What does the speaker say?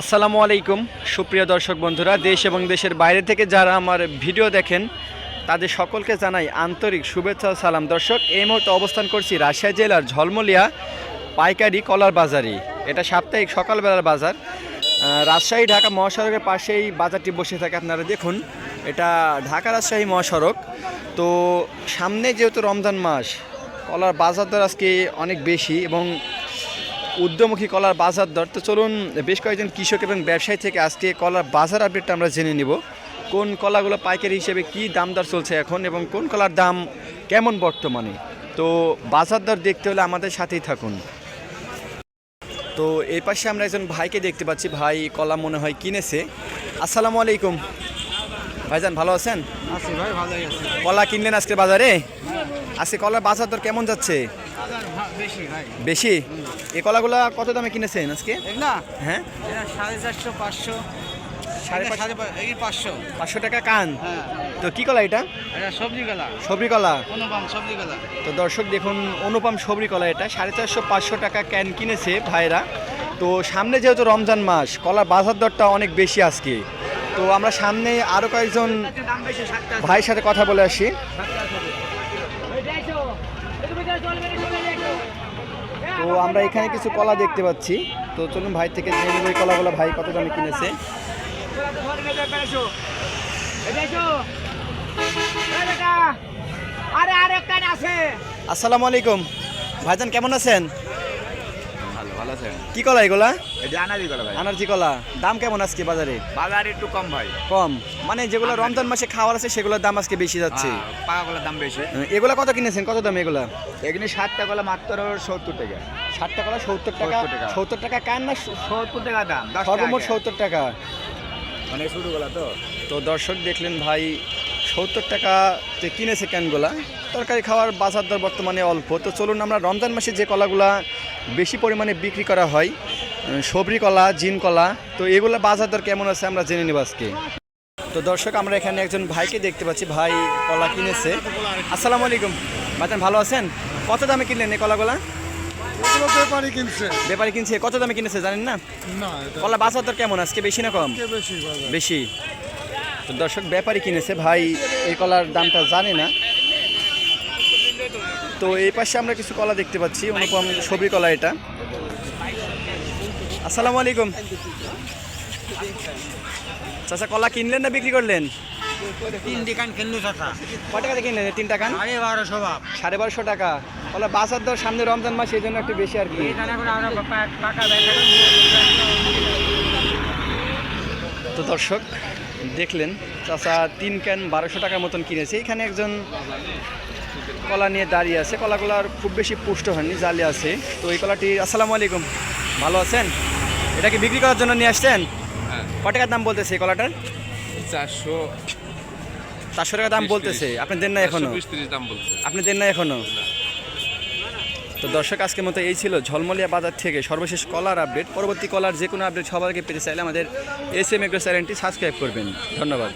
আসসালামু আলাইকুম, সুপ্রিয় দর্শক বন্ধুরা, দেশ এবং দেশের বাইরে থেকে যারা আমার ভিডিও দেখেন, তাদের সকলকে জানাই আন্তরিক শুভেচ্ছা সালাম। দর্শক, এই মুহূর্তে অবস্থান করছি রাজশাহী জেলার ঝলমলিয়া পাইকারি কলার বাজারে। এটা সাপ্তাহিক সকালবেলার বাজার। রাজশাহী ঢাকা মহাসড়কের পাশেই বাজারটি বসে থাকে, আপনারা দেখুন। এটা ঢাকা রাজশাহী মহাসড়ক। তো সামনে যেহেতু রমজান মাস, কলার বাজার দর আজকে অনেক বেশি এবং উদ্যমুখী কলার বাজার দর। তো চলুন বেশ কয়েকজন কৃষক এবং ব্যবসায়ী থেকে আজকে কলার বাজার আপডেটটা আমরা জেনে নিব। কোন কলাগুলো পাইকারি হিসেবে কি দাম দর চলছে এখন এবং কোন কলার দাম কেমন বর্তমানে? তো বাজার দর দেখতে হলে আমাদের সাথেই থাকুন। তো এই পাশে আমরা একজন ভাইকে দেখতে পাচ্ছি। ভাই কলা মনে হয় কিনেছে। আসসালামু আলাইকুম। ভাইজান ভালো আছেন? আছি ভাই ভালোই আছে। কলা কিনলেন আজকে বাজারে? আজকে কলার বাজার দর কেমন যাচ্ছে? বেশি এই কলাগুলা কত দামে কিনেছেন আজকে? এগুলা? হ্যাঁ? সাড়ে চারশো পাঁচশো। সাড়ে পাঁচ- সাড়ে পাঁচশো। পাঁচশো টাকা কান। হ্যাঁ। তো কি কলা এটা? সবজি কলা। অনুপম সবজি গেলা তো দর্শক দেখুন অনুপম সবরি কলা এটা। সাড়ে চারশো পাঁচশো টাকা ক্যান কিনেছে ভাইরা। তো সামনে যেহেতু রমজান মাস কলার বাজার দরটা অনেক বেশি আজকে। তো আমরা সামনে আরও কয়েকজন ভাইয়ের সাথে কথা বলে আসি। তো আমরা এখানে কিছু কলা দেখতে পাচ্ছি। তো চলুন ভাই থেকে জেনে নেব কলাগুলো ভাই কত দামে কিনেছে। আসসালামু আলাইকুম। ভাইজান কেমন আছেন? ভালো কি কলা এগুলা? এটা আনাজি ভাই। আনারজি কলা। দাম কেমন আজকে বাজারে? বাজার একটু কম ভাই। কম। মানে যেগুলো রমজান মাসে খাওয়ার আছে সেগুলোর দাম আজকে বেশি যাচ্ছে। পাকা গলার দাম বেশি। এগুলা কত কিনেছেন? কত দাম এগুলা? এখানে ষাটটা গলা মাত্র সত্তর টাকা। ষাট টাকা? সত্তর টাকা। সত্তর টাকা কান না? সত্তর টাকা দাম সর্বমোট সত্তর টাকা। মানে শুরু গলা তো। তো দর্শক দেখলেন ভাই সত্তর টাকাতে কিনেছে ক্যানগুলা তরকারি খাওয়ার বাজার দর বর্তমানে অল্প। তো চলুন আমরা রমজান মাসে যে কলাগুলা বেশি পরিমাণে বিক্রি করা হয় সবরি কলা জিন কলা। তো এগুলো বাজার দর কেমন আছে আমরা জেনে নেব আজকে। তো দর্শক আমরা এখানে একজন ভাইকে দেখতে পাচ্ছি ভাই কলা কিনেছে। আসসালামু আলাইকুম। ভাইজান ভালো আছেন? কত দামে কিনলেন এই কলাগুলা? এগুলো ব্যাপারই কিনছে। ব্যাপারে কিনছে। কত দামে কিনেছে জানেন না? কলা বাজার দর কেমন? আজকে বেশি না কম? বেশি বেশি। তো দর্শক ব্যাপারী কিনেছে। ভাই এই কলার দামটা জানে না। তো এই পাশে আমরা কিছু কলা দেখতে পাচ্ছি অনুপম সবরি কলা এটা। আসসালামু আলাইকুম। চাচা কলা কিনলেন না বিক্রি করলেন? কিনলো চাচা। কত টাকাতে কিনলেন? সাড়ে বারোশো বাপ সাড়ে বারোশো টাকা। বাজার দর সামনে রমজান মাস এই জন্য একটু বেশি আর কি। তো দর্শক দেখলেন চাচা তিন ক্যান বারোশো টাকার মতন কিনেছে। এখানে একজন কলা নিয়ে দাঁড়িয়ে আছে। কলাগুলার খুব বেশি পুষ্ট হয়নি জালি আছে। তো এই কলাটি আসসালামু আলাইকুম। ভালো আছেন? এটা কি বিক্রি করার জন্য নিয়ে আসছেন? ক টাকার দাম বলতেছে এই কলাটার? চারশো চারশো টাকা দাম বলতেছে। আপনি দেন না এখনও? আপনি দেন না এখনও? তো দর্শক আজকের মতো এই ছিল ঝলমলিয়া বাজার থেকে সর্বশেষ কলার আপডেট। পরবর্তী কলার যে কোনো আপডেট সবার আগে পেতে চাইলে আমাদের এস এম এগ্রো চ্যানেলটি সাবস্ক্রাইব করবেন। ধন্যবাদ।